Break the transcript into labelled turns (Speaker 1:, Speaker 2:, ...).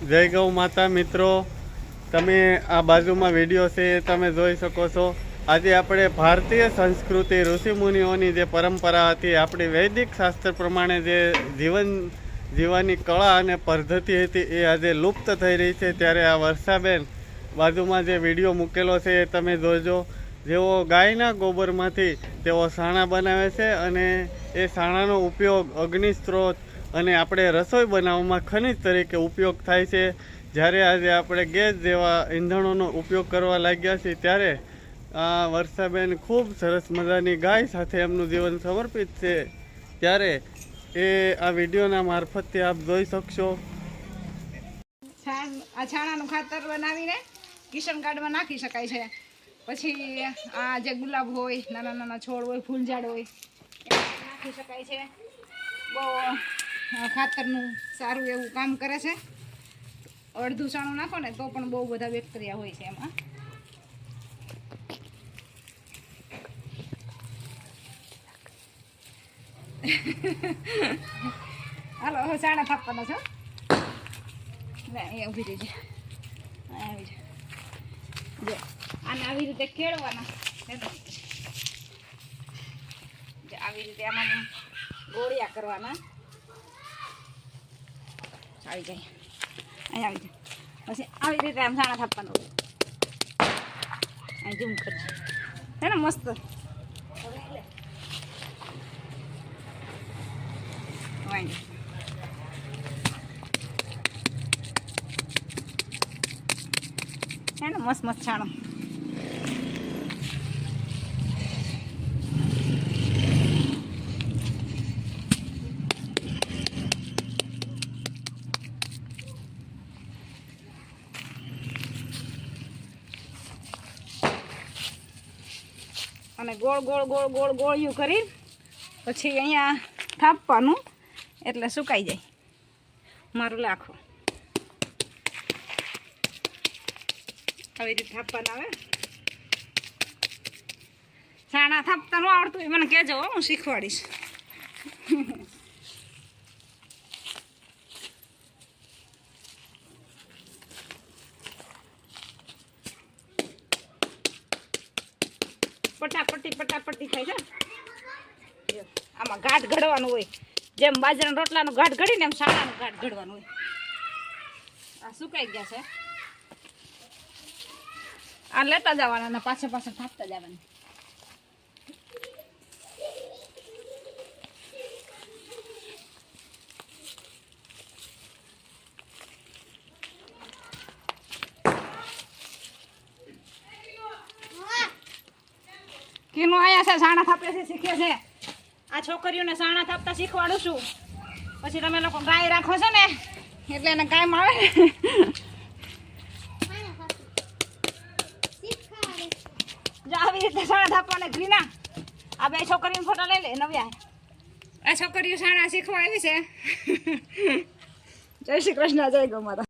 Speaker 1: જય ગૌ માતા મિત્રો. તમે આ બાજુમાં વીડિયો છે એ તમે જોઈ શકો છો. આજે આપણે ભારતીય સંસ્કૃતિ ઋષિમુનિઓની જે પરંપરા હતી, આપણી વૈદિક શાસ્ત્ર પ્રમાણે જે જીવન જીવવાની કળા અને પદ્ધતિ હતી એ આજે લુપ્ત થઈ રહી છે. ત્યારે આ વર્ષાબેન બાજુમાં જે વીડિયો મૂકેલો છે એ તમે જોજો. જેઓ ગાયના ગોબરમાંથી તેઓ સાણા બનાવે છે અને એ સાણાનો ઉપયોગ અગ્નિ સ્ત્રોત અને આપણે રસોઈ બનાવવામાં ખનિજ તરીકે ઉપયોગ થાય છે. જ્યારે આજે આપણે ગેસ જેવા ઈંધણોનો ઉપયોગ કરવા લાગ્યા છીએ, ત્યારે આ વર્ષાબેન ખૂબ સરસ મજાની ગાય સાથે એમનું જીવન સમર્પિત છે. ત્યારે એ આ વિડીયોના મારફતથી આપ જોઈ શકશો.
Speaker 2: છાણાનું ખાતર બનાવીને કિશન કાર્ડમાં નાખી શકાય છે. પછી આ જે ગુલાબ હોય, નાના નાના છોડ હોય, ફૂલઝાડ હોય નાખી શકાય છે. બહુ ખાતરનું સારું એવું કામ કરે છે. અડધું સાણું નાખો ને તો પણ બહુ બધા બેક્ટેરિયા હોય છે એમાં. હાલો, હવે સાણા થાપવાના છો લે, અહીંયા ઊભી રહેજે આવી જા. જો, આને આવી રીતે ખેડવાના. આવી રીતે આમાં ગોળિયા કરવાના. આવી જાય અહીંયા આવી જાય પછી આવી રીતે આમ સાણા થાપવાનું અહીં ઝૂમ કરજો. હે ને મસ્ત. વાંધો. હે ને મસ્ત મસ્ત છાણો અને ગોળ ગોળ ગોળ ગોળ, ગોળિયું કરી પછી અહીંયા થાપવાનું. એટલે સુકાઈ જાય. મારું લાખો. આવી રીતે થાપવાના આવે. સાણા થાપતા ન આવડતું હોય. મને કહેજો હું શીખવાડીશ. પટાપટી પટાપટી થાય છે આમાં ગાંઠ ઘડવાનું હોય. જેમ બાજરાના રોટલાનું ગાંઠ ઘડીને એમ શાળાનું ગાંઠ ઘડવાનું હોય. આ સુકાઈ ગયા છે. આ લેતા જવાના પાછળ પાછળ થાપતા જવાના. કીનું આયા છે સાણા થાપે છે શીખે છે. આ છોકરીઓને સાણા થાપતા શીખવાડું છું. પછી તમે લોકો ગાય રાખો છો ને એટલે એને કાયમ આવે આવી રીતે સાણા થાપવાને ઘીના. આ બે છોકરીઓ ફોટા લઈ લે નવ્યા આ છોકરીઓ સાણા શીખવા આવી છે. જય શ્રી કૃષ્ણ જય ગો માતા